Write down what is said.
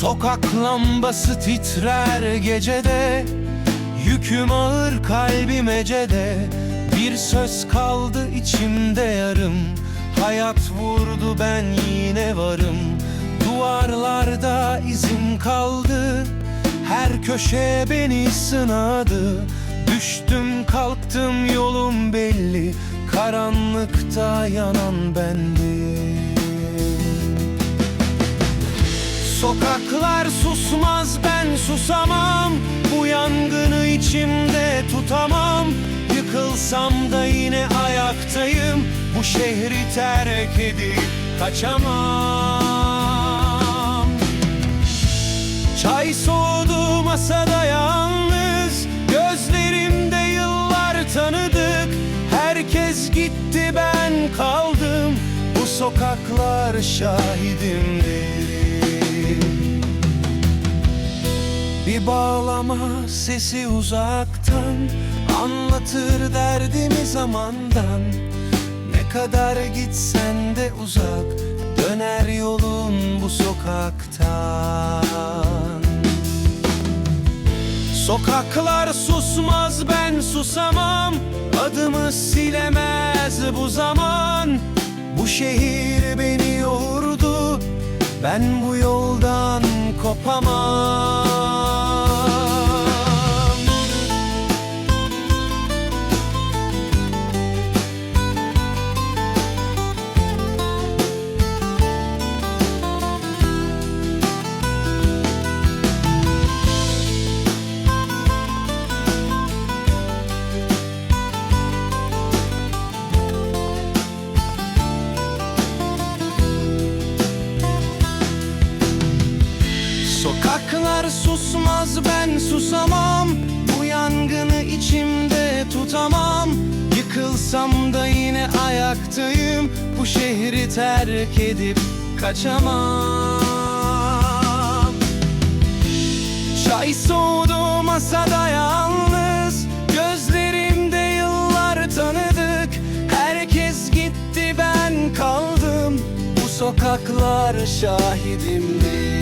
Sokak lambası titrer gecede Yüküm ağır kalbim ecede. Bir söz kaldı içimde yarım Hayat vurdu ben yine varım. Duvarlarda izim kaldı Her köşe beni sınadı Sokaklar susmaz ben susamam. Bu yangını içimde tutamam. Yıkılsam da yine ayaktayım. Bu şehri terk edip kaçamam. Çay soğudu masada yalnız. Gözlerimde yıllar tanıdık. Herkes gitti ben kaldım. Bu sokaklar şahidimdir Bir bağlama sesi uzaktan Anlatır derdimi zamandan. Ne kadar gitsen de uzak Döner yolun bu sokaktan. Sokaklar susmaz ben susamam. Adımı silemez bu zaman. Bu şehir beni yordu. Ben bu yoldan kopamam Sokaklar susmaz ben susamam. Bu yangını içimde tutamam. Yıkılsam da yine ayaktayım. Bu şehri terk edip kaçamam. Çay soğudu masada yalnız. Gözlerimde yıllar tanıdık. Herkes gitti ben kaldım. Bu sokaklar şahidimdir